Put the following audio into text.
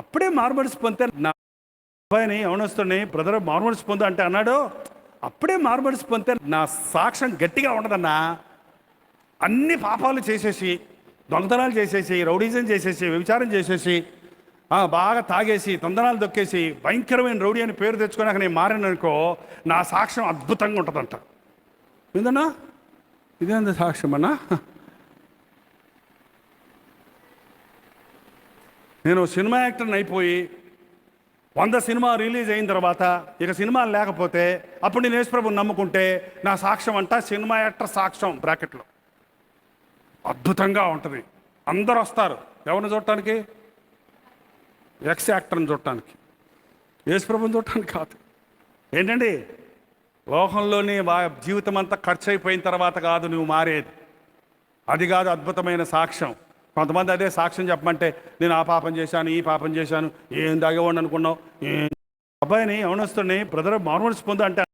అప్పుడే మార్మల్స్ పొందితే. నా అబ్బాయిని ఎవనొస్తుండే బ్రదర్ మార్మల్స్ పొందు అంటే అన్నాడు. అప్పుడే మార్మల్స్ పొందితే. నా సాక్ష్యం గట్టిగా ఉండదన్నా. అన్ని పాపాలు చేసేసి దొంగతనాలు చేసేసి రౌడీజం చేసేసి వ్యభిచారం చేసేసి బాగా తాగేసి తొందనాలు దొక్కేసి భయంకరమైన రౌడీ అని పేరు తెచ్చుకున్నాక నేను మారాననుకో నా సాక్ష్యం అద్భుతంగా ఉంటుందంట. ఏందన్నా? ఇదేంది సాక్ష్యం అన్నా నేను సినిమా యాక్టర్ని అయిపోయి వంద సినిమా రిలీజ్ అయిన తర్వాత ఇక సినిమాలు లేకపోతే అప్పుడు నేను యేసుప్రభుని నమ్ముకుంటే నా సాక్ష్యం అంట సినిమా యాక్టర్ సాక్ష్యం బ్రాకెట్లో. అద్భుతంగా ఉంటుంది. అందరు వస్తారు. ఎవరిని చూడటానికి? ఎక్స్ యాక్టర్ని చూడటానికి. యేసుప్రభుని చూడటానికి కాదు. ఏంటండి? లోకంలోని వా జీవితం అంతా ఖర్చు అయిపోయిన తర్వాత కాదు నువ్వు మారేది. అది కాదు అద్భుతమైన సాక్ష్యం. కొంతమంది అదే సాక్ష్యం చెప్పమంటే నేను ఆ పాపం చేశాను ఈ పాపం చేశాను ఏం తాగేవాడిని అనుకున్నావు? అబ్బాయిని ఎవనొస్తుండే బ్రదర్ మార్మల్స్ పొందు అంటే